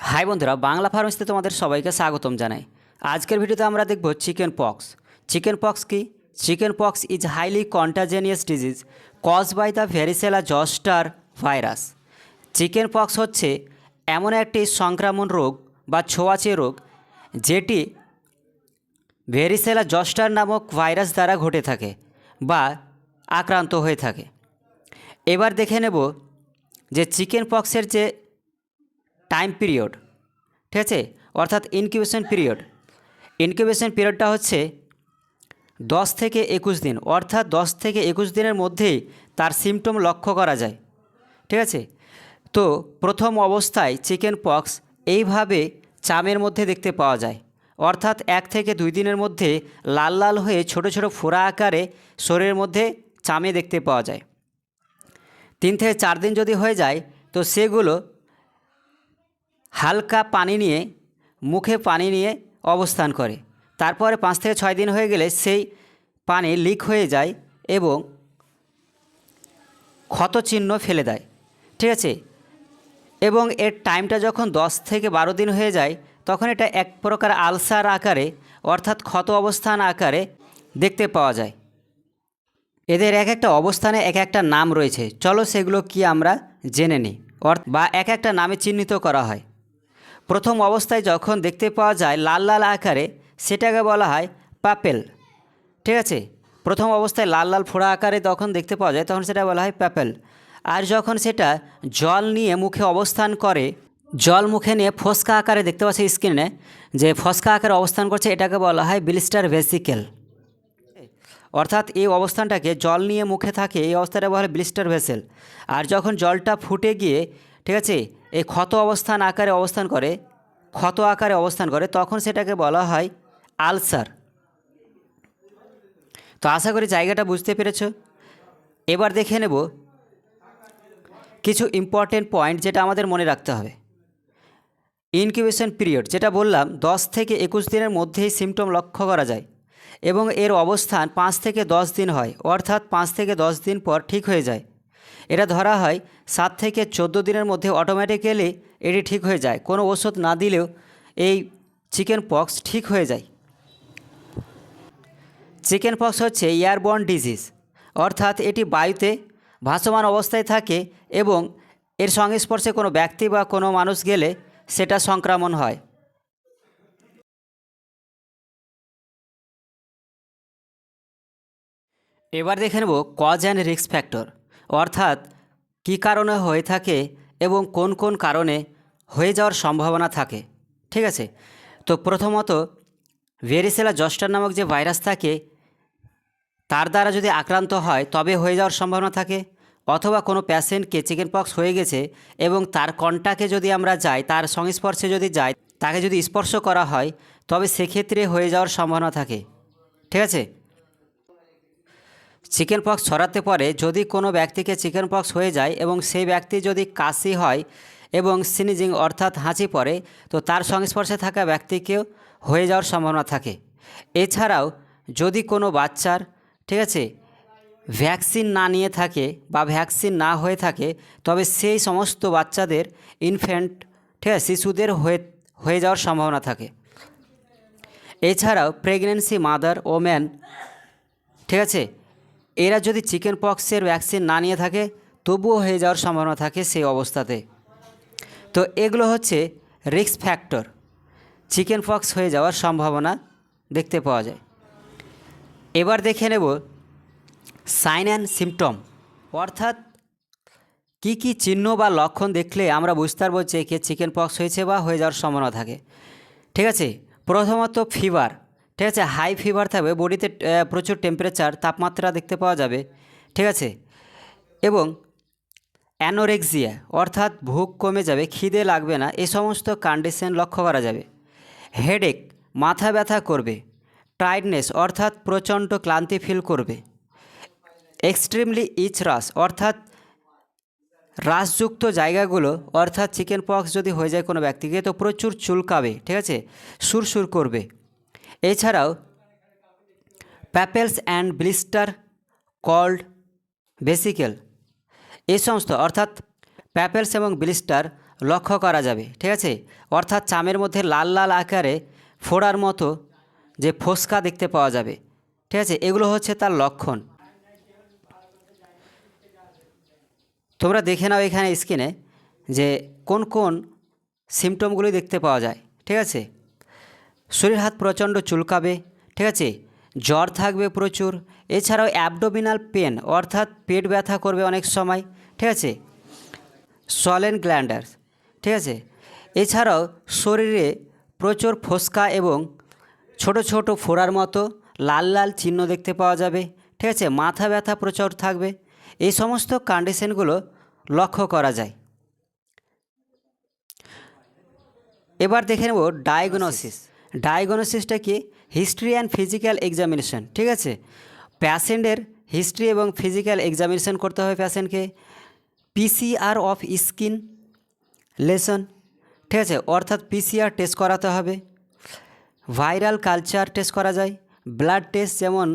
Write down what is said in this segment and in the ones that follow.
High বন্ধুরা, বাংলা ফার্মেসিতে তোমাদের সবাইকে স্বাগতম জানাই। আজকের ভিডিওতে আমরা দেখব চিকেন পক্স। চিকেন পক্স কি? Chicken pox is highly contagious disease caused by the varicella zoster virus chicken pox হচ্ছে এমন একটি সংক্রমণ রোগ বা ছোঁয়াচে রোগ যেটি ভেরিসেলা জস্টার নামক ভাইরাস দ্বারা ঘটে থাকে বা আক্রান্ত হয়ে থাকে। এবার দেখে নেব যে চিকেন পক্সের যে টাইম পিরিয়ড, ঠিক আছে? অর্থাৎ ইনকিউবেশন পিরিয়ড। ইনকিউবেশন পিরিয়ডটা হচ্ছে দশ থেকে একুশ দিন, অর্থাৎ দশ থেকে একুশ দিনের মধ্যেই তার সিমটম লক্ষ্য করা যায়, ঠিক আছে? তো প্রথম অবস্থায় চিকেন পক্স এইভাবে চামের মধ্যে দেখতে পাওয়া যায়, অর্থাৎ এক থেকে দুই দিনের মধ্যে লাল লাল হয়ে ছোট ছোট ফোড়া আকারে শরীরের মধ্যে চামে দেখতে পাওয়া যায়। তিন থেকে চার দিন যদি হয়ে যায়, তো সেগুলো হালকা পানি নিয়ে, মুখে পানি নিয়ে অবস্থান করে। তারপরে পাঁচ থেকে ছয় দিন হয়ে গেলে সেই পানি লিক হয়ে যায় এবং ক্ষতচিহ্ন ফেলে দেয়। ঠিক আছে? এবং এর টাইমটা যখন দশ থেকে বারো দিন হয়ে যায়, তখন এটা এক প্রকার আলসার আকারে, অর্থাৎ ক্ষত অবস্থান আকারে দেখতে পাওয়া যায়। এদের এক একটা অবস্থানে এক একটা নাম রয়েছে। চলো সেগুলো কি আমরা জেনে নিই। অর্থ বা এক একটা নামে চিহ্নিত করা হয়। প্রথম অবস্থায় যখন দেখতে পাওয়া যায় লাল লাল আকারে, সেটাকে বলা হয় প্যাপেল। ঠিক আছে? প্রথম অবস্থায় লাল লাল ফোড়া আকারে যখন দেখতে পাওয়া যায়, তখন সেটা বলা হয় প্যাপেল। আর যখন সেটা জল নিয়ে মুখে অবস্থান করে, জল মুখে নিয়ে ফসকা আকারে দেখতে পাচ্ছি স্ক্রিনে যে ফসকা আকারে অবস্থান করছে, এটাকে বলা হয় বিলিস্টার ভেসিকেল। অর্থাৎ এই অবস্থানটাকে জল নিয়ে মুখে থাকে, এই অবস্থাটা বলা হয় ব্লিস্টার ভেসেল। আর যখন জলটা ফুটে গিয়ে, ঠিক আছে এই ক্ষত অবস্থান আকারে অবস্থান করে, ক্ষত আকারে অবস্থান করে, তখন সেটাকে বলা হয় আলসার। তো আশা করি জায়গাটা বুঝতে পেরেছ। এবার দেখে নেব কিছু ইম্পর্টেন্ট পয়েন্ট যেটা আমাদের মনে রাখতে হবে। ইনকিউবেশন পিরিয়ড যেটা বললাম, দশ থেকে একুশ দিনের মধ্যেই সিমটম লক্ষ্য করা যায় এবং এর অবস্থান পাঁচ থেকে দশ দিন হয়, অর্থাৎ পাঁচ থেকে দশ দিন পর ঠিক হয়ে যায়। এটা ধরা হয় সাত থেকে চোদ্দ দিনের মধ্যে অটোমেটিক্যালি এটি ঠিক হয়ে যায়। কোনো ওষুধ না দিলেও এই চিকেন পক্স ঠিক হয়ে যায়। চিকেন পক্স হচ্ছে এয়ারবর্ন ডিজিজ অর্থাৎ এটি বায়ুতে ভাসমান অবস্থায় থাকে এবং এর সংস্পর্শে কোনো ব্যক্তি বা কোনো মানুষ গেলে সেটা সংক্রমণ হয়। এবার দেখে নেব কজ অ্যান্ড রিস্ক ফ্যাক্টর অর্থাৎ কী কারণে হয়ে থাকে এবং কোন কোন কারণে হয়ে যাওয়ার সম্ভাবনা থাকে। ঠিক আছে? তো প্রথমত ভেরিসেলা জস্টার নামক যে ভাইরাস থাকে, তার দ্বারা যদি আক্রান্ত হয়, তবে হয়ে যাওয়ার সম্ভাবনা থাকে? অথবা কোনো প্যাশেন্টকে চিকেন পক্স হয়ে গেছে এবং তার কন্টাকে যদি আমরা যাই, তার সংস্পর্শে যদি যাই, তাকে যদি স্পর্শ করা হয়, তবে সেক্ষেত্রে হয়ে যাওয়ার সম্ভাবনা থাকে। ঠিক আছে? চিকেন পক্স ছড়াতে পরে যদি কোনো ব্যক্তিকে চিকেন পক্স হয়ে যায় এবং সেই ব্যক্তি যদি কাশি হয় এবং সিনিজিং অর্থাৎ হাঁচি পড়ে, তো তার সংস্পর্শে থাকা ব্যক্তিকেও হয়ে যাওয়ার সম্ভাবনা থাকে। এছাড়াও যদি কোনো বাচ্চার, ঠিক আছে, ভ্যাকসিন না নিয়ে থাকে বা ভ্যাকসিন না হয়ে থাকে, তবে সেই সমস্ত বাচ্চাদের ইনফ্যান্ট, ঠিক আছে, শিশুদের হয়ে হয়ে যাওয়ার সম্ভাবনা থাকে। এছাড়াও প্রেগনেন্সি মাদার ওম্যান ঠিক আছে এরা যদি চিকেন পক্সের ভ্যাকসিন না নিয়ে থাকে, তবুও হয়ে যাওয়ার সম্ভাবনা থাকে সেই অবস্থাতে। তো এগুলো হচ্ছে রিস্ক ফ্যাক্টর চিকেন পক্স হয়ে যাওয়ার সম্ভাবনা দেখতে পাওয়া যায়। এবার দেখে নেব সাইন অ্যান্ড সিমটম অর্থাৎ কি কি চিহ্ন বা লক্ষণ দেখলে আমরা বুঝতে পারব যে কে চিকেন পক্স হয়েছে বা হয়ে যাওয়ার সম্ভাবনা থাকে। ঠিক আছে? প্রথমত ফিভার ঠিক আছে হাই ফিভার থাকবে, বডিতে প্রচুর টেম্পারেচার তাপমাত্রা দেখতে পাওয়া যাবে, ঠিক আছে? এবং অ্যানোরেক্সিয়া অর্থাৎ ভুক কমে যাবে, খিদে লাগবে না, এ সমস্ত কন্ডিশন লক্ষ্য করা যাবে। হেডেক মাথা ব্যথা করবে টায়ার্ডনেস অর্থাৎ প্রচণ্ড ক্লান্তি ফিল করবে। এক্সট্রিমলি ইচ রাস অর্থাৎ রাসযুক্ত জায়গাগুলো, অর্থাৎ চিকেন পক্স যদি হয়ে যায় কোনো ব্যক্তিকে, তো প্রচুর চুলকাবে, ঠিক আছে? সুরসুর করবে। এছাড়াও papules and blister called vesicle এই সমস্ত, অর্থাৎ প্যাপেলস এবং ব্লিস্টার লক্ষ্য করা যাবে, ঠিক আছে? অর্থাৎ চামের মধ্যে লাল লাল আকারে ফোড়ার মতো যে ফোসকা দেখতে পাওয়া যাবে, ঠিক আছে? এগুলো হচ্ছে তার লক্ষণ। তোমরা দেখে নাও এখানে স্ক্রিনে যে কোন কোন সিমটমগুলি দেখতে পাওয়া যায়, ঠিক আছে? শরীর হাত প্রচণ্ড চুলকাবে, ঠিক আছে? জ্বর থাকবে প্রচুর। এছাড়াও অ্যাবডোমিনাল পেন, অর্থাৎ পেট ব্যথা করবে অনেক সময়, ঠিক আছে? সলেন গ্ল্যান্ডার, ঠিক আছে? এছাড়াও শরীরে প্রচুর ফোসকা এবং ছোট ছোট ফোড়ার মতো লাল লাল চিহ্ন দেখতে পাওয়া যাবে, ঠিক আছে? মাথা ব্যথা প্রচুর থাকবে। এই সমস্ত কন্ডিশনগুলো লক্ষ্য করা যায়। এবার দেখে নেব ডায়াগনোসিস ডায়াগনোসিসটা কি? হিস্ট্রি অ্যান্ড ফিজিক্যাল এক্সামিনেশন, ঠিক আছে? প্যাশেন্টের হিস্ট্রি এবং ফিজিক্যাল এক্সামিনেশন করতে হবে প্যাশেন্টকে। পিসিআর অফ স্কিন লেসন ঠিক আছে? অর্থাৎ পিসিআর টেস্ট করাতে হবে। ভাইরাল কালচার টেস্ট করা যায়। ব্লাড টেস্ট যেমন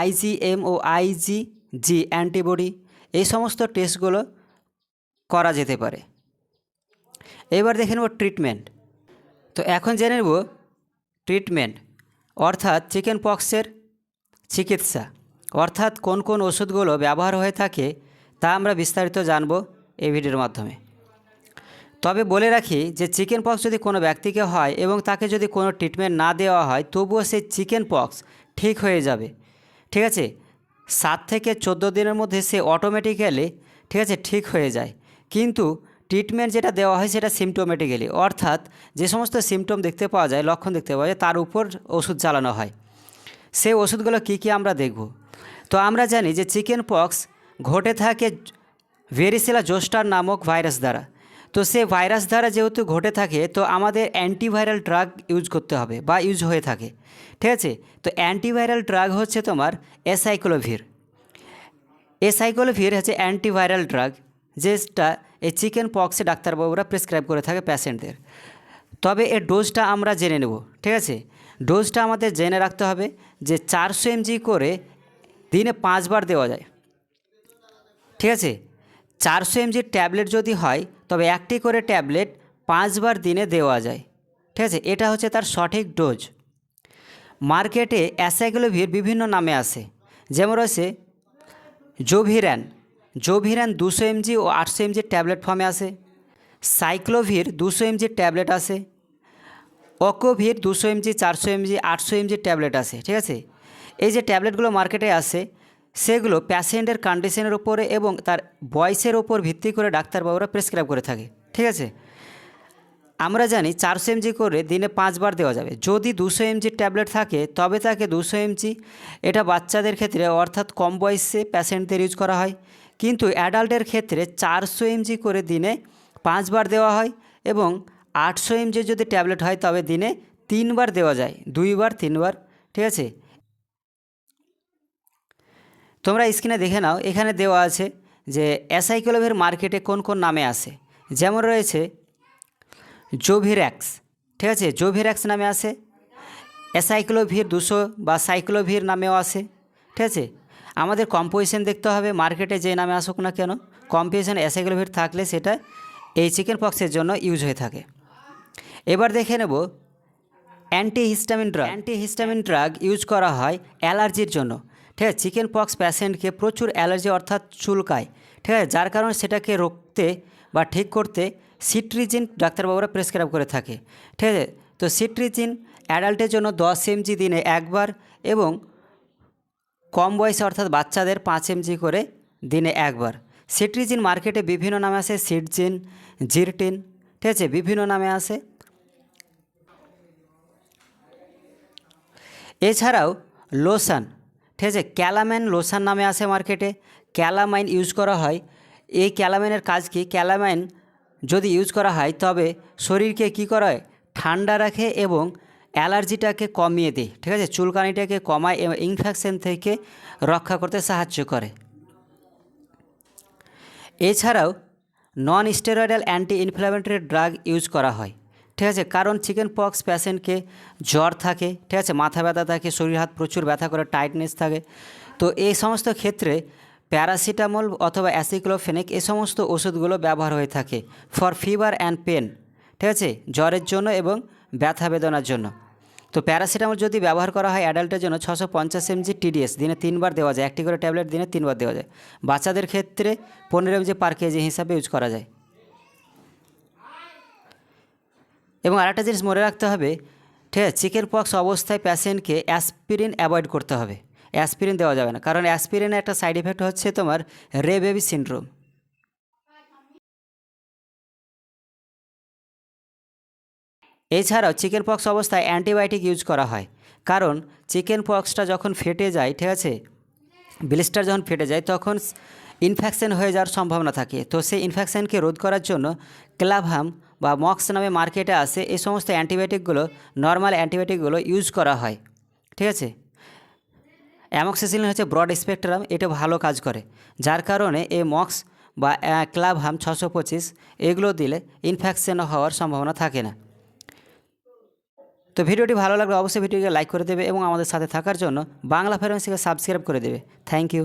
আইজিএম ও আইজি জি, অ্যান্টিবডি, এই সমস্ত টেস্টগুলো করা যেতে পারে। এবার দেখে নেব ট্রিটমেন্ট। তো এখন জেনে নেব ট্রিটমেন্ট অর্থাৎ চিকেন পক্সের চিকিৎসা। অর্থাৎ কোন কোন ওষুধগুলো ব্যবহার হয়ে থাকে তা আমরা বিস্তারিত জানব এই ভিডিওর মাধ্যমে। তবে বলে রাখি যে চিকেন পক্স যদি কোনো ব্যক্তিকে হয় এবং তাকে যদি কোনো ট্রিটমেন্ট না দেওয়া হয়, তবুও সেই চিকেন পক্স ঠিক হয়ে যাবে। ঠিক আছে? সাত থেকে চোদ্দ দিনের মধ্যে সে অটোমেটিক্যালি ঠিক আছে, ঠিক হয়ে যায়। কিন্তু ট্রিটমেন্ট যেটা দেওয়া হয় সেটা সিমটোমেটিক্যালি অর্থাৎ যে সমস্ত সিমটম দেখতে পাওয়া যায়, লক্ষণ দেখতে পাওয়া যায়, তার উপর ওষুধ চালানো হয়। সেই ওষুধগুলো কী কী আমরা দেখব? তো আমরা জানি যে চিকেন পক্স ঘটে থাকে ভেরিসেলা জোস্টার নামক ভাইরাস দ্বারা। তো সে ভাইরাস দ্বারা যেহেতু ঘটে থাকে, তো আমাদের অ্যান্টিভাইরাল ড্রাগ ইউজ করতে হবে বা ইউজ হয়ে থাকে। ঠিক আছে? তো অ্যান্টিভাইরাল ড্রাগ হচ্ছে তোমার এসাইক্লোভির এসাইক্লোভির হচ্ছে অ্যান্টিভাইরাল ড্রাগ যেটা এই চিকেন পক্সে ডাক্তারবাবুরা প্রেসক্রাইব করে থাকে প্যাশেন্টদের। তবে এর ডোজটা আমরা জেনে নেব, ঠিক আছে? ডোজটা আমাদের জেনে রাখতে হবে যে চারশো এমজি করে দিনে পাঁচবার দেওয়া যায়। ঠিক আছে? চারশো এমজির ট্যাবলেট যদি হয়, তবে একটি করে ট্যাবলেট পাঁচবার দিনে দেওয়া যায়। ঠিক আছে? এটা হচ্ছে তার সঠিক ডোজ। মার্কেটে অ্যাসাইক্লোভির বিভিন্ন নামে আছে। যেমন রয়েছে জোভিরান। জোভিরান দুশো এমজি ও আটশো এমজির ট্যাবলেট ফর্মে আছে। সাইক্লোভির দুশো এমজির ট্যাবলেট আছে। অকোভির দুশো এমজি, চারশো এমজি, আটশো এমজির ট্যাবলেট আছে, ঠিক আছে? এই যে ট্যাবলেটগুলো মার্কেটে আসে সেগুলো প্যাশেন্টের কন্ডিশনের উপরে এবং তার বয়সের ওপর ভিত্তি করে ডাক্তারবাবুরা প্রেসক্রাইব করে থাকে, ঠিক আছে? আমরা জানি চারশো এমজি করে দিনে পাঁচবার দেওয়া যাবে। যদি দুশো এমজির ট্যাবলেট থাকে, তবে তাকে দুশো এমজি, এটা বাচ্চাদের ক্ষেত্রে অর্থাৎ কম বয়সে প্যাশেন্টদের ইউজ করা হয়। কিন্তু অ্যাডাল্টের ক্ষেত্রে চারশো এমজি করে দিনে পাঁচবার দেওয়া হয় এবং আটশো এমজি যদি ট্যাবলেট হয় তবে দিনে তিনবার দেওয়া যায়, দুইবার, তিনবার, ঠিক আছে? তোমরা স্ক্রিনে দেখে নাও, এখানে দেওয়া আছে যে অ্যাসাইক্লোভের মার্কেটে কোন কোন নামে আসে যেমন রয়েছে জোভির্যাক্স ঠিক আছে? জোভির্যাক্স নামে আসে অ্যাসাইক্লোভির দুশো বা সাইক্লোভির নামেও আসে ঠিক আছে? আমাদের কম্পোজিশন দেখতে হবে মার্কেটে যে নামে আসুক না কেন কম্পোজিশন অ্যাসাইক্লোভির থাকলে সেটা এই চিকেন পক্সের জন্য ইউজ হয়ে থাকে। এবার দেখে নেব antihistamine drug antihistamine drug use করা হয় অ্যালার্জির জন্য। ঠিক আছে চিকেন পক্স প্যাশেন্টকে প্রচুর অ্যালার্জি অর্থাৎ চুলকায়। ঠিক আছে, যার কারণে সেটাকে রুখতে বা ঠিক করতে সিট্রিজিন ডাক্তারবাবুরা প্রেসক্রাইব করে থাকে। ঠিক আছে, তো সিট্রিজিন অ্যাডাল্টের জন্য দশ এমজি দিনে একবার এবং কম বয়সে অর্থাৎ বাচ্চাদের পাঁচ এমজি করে দিনে একবার। সিট্রিজিন মার্কেটে বিভিন্ন নামে আছে সিটজিন জিরটিন, ঠিক আছে? বিভিন্ন নামে আছে। এছাড়াও লোশন ঠিক আছে? ক্যালামাইন লোশন নামে আসে মার্কেটে। ক্যালামাইন ইউজ করা হয়। এই ক্যালামাইনের কাজ কি? ক্যালামাইন যদি ইউজ করা হয়, তবে শরীরকে কি করা হয় ঠান্ডা রাখে এবং অ্যালার্জিটাকে কমিয়ে দেয় ঠিক আছে? চুলকানিটাকে কমায় এবং ইনফেকশন থেকে রক্ষা করতে সাহায্য করে। এছাড়াও non steroidal anti inflammatory drug use করা হয়, ঠিক আছে? কারণ চিকেন পক্স প্যাশেন্টকে জ্বর থাকে, ঠিক আছে? মাথা ব্যথা থাকে, শরীর হাত প্রচুর ব্যথা করে টাইটনেস থাকে। তো এই সমস্ত ক্ষেত্রে প্যারাসিটামল অথবা অ্যাসিক্লোফেনিক এই সমস্ত ওষুধগুলো ব্যবহার হয়ে থাকে ফর ফিভার অ্যান্ড পেন ঠিক আছে? জ্বরের জন্য এবং ব্যথা বেদনার জন্য। তো প্যারাসিটামল যদি ব্যবহার করা হয় অ্যাডাল্টের জন্য ছশো পঞ্চাশ এমজি টিডিএস, দিনে তিনবার দেওয়া যায়। একটি করে ট্যাবলেট দিনে তিনবার দেওয়া যায়। বাচ্চাদের ক্ষেত্রে পনেরো এমজি পার কেজি হিসাবে ইউজ করা যায়। এবং আরেকটা জিনিস মনে রাখতে হবে, ঠিক আছে, চিকেন পক্স অবস্থায় প্যাশেন্টকে অ্যাসপিরিন অ্যাভয়েড করতে হবে। অ্যাসপিরিন দেওয়া যাবে না। কারণ অ্যাসপিরিনের একটা সাইড এফেক্ট হচ্ছে তোমার রে বেবি সিনড্রোম। এছাড়াও চিকেন পক্স অবস্থায় অ্যান্টিবায়োটিক ইউজ করা হয়। কারণ চিকেন পক্সটা যখন ফেটে যায়, ঠিক আছে? ব্লিস্টার যখন ফেটে যায়, তখন ইনফেকশন হয়ে যাওয়ার সম্ভাবনা থাকে। তো সেই ইনফেকশনকে রোধ করার জন্য ক্লাভাম বা মক্স নামে মার্কেটে আসে এই সমস্ত অ্যান্টিবায়োটিকগুলো, নর্মাল অ্যান্টিবায়োটিকগুলো ইউজ করা হয়। ঠিক আছে? অ্যামক্সিসিলিন হচ্ছে ব্রড স্পেকট্রাম, এটা ভালো কাজ করে। যার কারণে এই মক্স বা ক্লাভাম ছশো পঁচিশ, এগুলো দিলে ইনফেকশন হওয়ার সম্ভাবনা থাকে না। তো ভিডিওটি ভালো লাগলে অবশ্যই ভিডিওকে লাইক করে দেবে এবং আমাদের সাথে থাকার জন্য বাংলা ফেরেন্সিকে সাবস্ক্রাইব করে দেবে। Thank you.